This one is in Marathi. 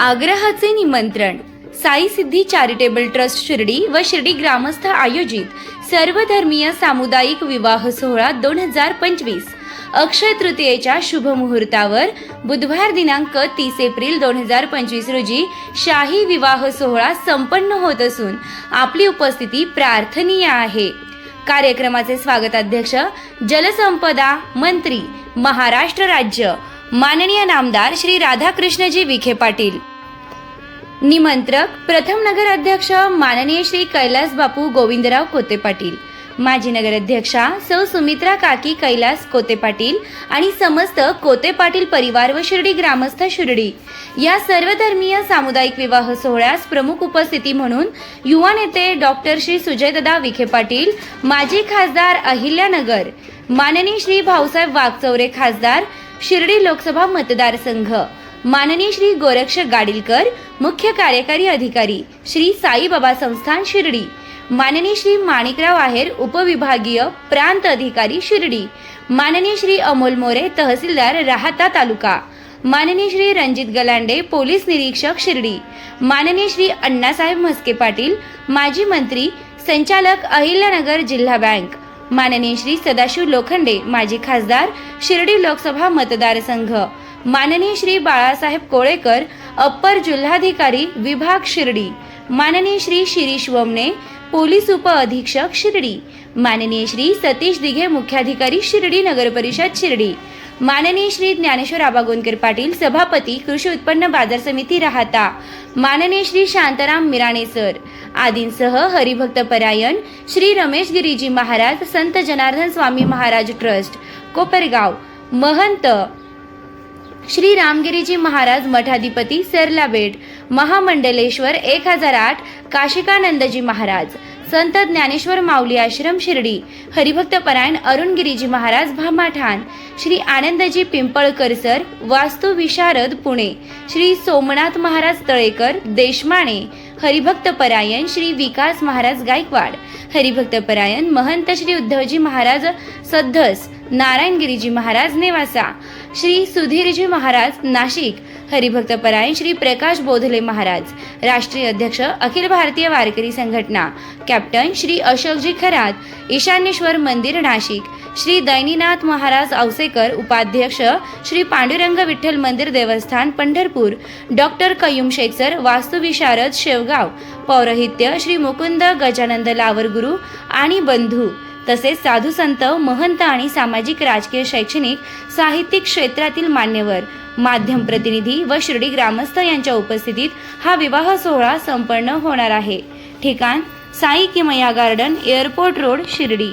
आग्रहाचे निमंत्रण. साई सिद्धी चॅरिटेबल ट्रस्ट शिर्डी व शिर्डी ग्रामस्थ आयोजित सर्वधर्मीय सामुदायिक विवाह सोहळा दोन हजार पंचवीस. अक्षय तृतीयेच्या शुभ मुहूर्तावर बुधवार दिनांक तीस एप्रिल दोन हजार पंचवीस रोजी शाही विवाह सोहळा संपन्न होत असून आपली उपस्थिती प्रार्थनीय आहे. कार्यक्रमाचे स्वागताध्यक्ष जलसंपदा मंत्री महाराष्ट्र राज्य माननीय नामदार श्री राधाकृष्णजी विखे पाटील. निमंत्रक प्रथम नगर अध्यक्ष माननीय श्री कैलास बापू गोविंदराव कोते पाटील. माजी नगराध्यक्षा सौ सुमित्रा काकी कैलास कोते पाटील आणि समस्त कोते पाटील परिवार व शिर्डी ग्रामस्थ शिर्डी. या सर्वधर्मीय सामुदायिक विवाह सोहळ्यास प्रमुख उपस्थिती म्हणून युवा नेते डॉक्टर श्री सुजयदादा विखे पाटील माजी खासदार अहिल्यानगर माननीय श्री भाऊसाहेब वागचौरे खासदार शिर्डी लोकसभा मतदारसंघ माननीय श्री गोरक्ष गाडीलकर मुख्य कार्यकारी अधिकारी श्री साईबाबा संस्थान शिर्डी. माननीय श्री माणिकराव आहेर उपविभागीय प्रांत अधिकारी शिर्डी. माननीय श्री अमोल मोरे तहसीलदार राहता तालुका. माननीय श्री रणजित गलांडे पोलीस निरीक्षक शिर्डी. माननीय श्री अण्णासाहेब म्हस्के पाटील माजी मंत्री संचालक अहिल्यानगर जिल्हा बँक. माननीय श्री सदाशिव लोखंडे माजी खासदार शिर्डी लोकसभा मतदारसंघ. माननीय श्री बाळासाहेब कोळेकर अप्पर जिल्हाधिकारी विभाग शिर्डी. माननीय श्री शिरीष वमने पोलीस उप अधीक्षक शिर्डी. माननीय श्री सतीश दिघे मुख्याधिकारी शिर्डी नगर परिषद शिर्डी. माननीय श्री ज्ञानेश्वर आबागोनकर पाटील सभापती कृषी उत्पन्न बाजार समिती राहता. माननीय श्री शांताराम मिराणे सर. आदींसह हरिभक्त परायण श्री रमेश गिरीजी महाराज संत जनार्दन स्वामी महाराज ट्रस्ट कोपरगाव. महंत श्री रामगिरीजी महाराज मठाधिपती सरला बेट महामंडलेश्वर एक हजार आठ काशिकानंदजी महाराज संत ज्ञानेश्वर माऊली आश्रम शिर्डी हरिभक्त परायण अरुण गिरीजी महाराज भामाठाण श्री आनंदजी पिंपळकर सर वास्तू विशारद पुणे श्री सोमनाथ महाराज तळेकर देशमाणे हरिभक्त परायण श्री विकास महाराज गायकवाड हरिभक्त परायण महंत श्री उद्धवजी महाराज सद्धस नारायणगिरीजी महाराज नेवासा. श्री सुधीरजी महाराज नाशिक. हरिभक्त परायण श्री प्रकाश बोधले महाराज. राष्ट्रीय अध्यक्ष अखिल भारतीय वारकरी संघटना. कॅप्टन श्री अशोकजी खरात. ईशान्येश्वर मंदिर नाशिक. श्री दैनीनाथ महाराज औसेकर उपाध्यक्ष श्री पांडुरंग विठ्ठल मंदिर देवस्थान पंढरपूर. डॉक्टर कयुम शेखसर वास्तुविशारद शेवगाव. पौरोहित्य श्री मुकुंद गजानंद लावरगुरु आणि बंधू. तसेच साधू संत महंत आणि सामाजिक राजकीय शैक्षणिक साहित्यिक क्षेत्रातील मान्यवर माध्यम प्रतिनिधी व शिर्डी ग्रामस्थ यांच्या उपस्थितीत हा विवाह सोहळा संपन्न होणार आहे. ठिकाण साई किमया गार्डन एअरपोर्ट रोड शिर्डी.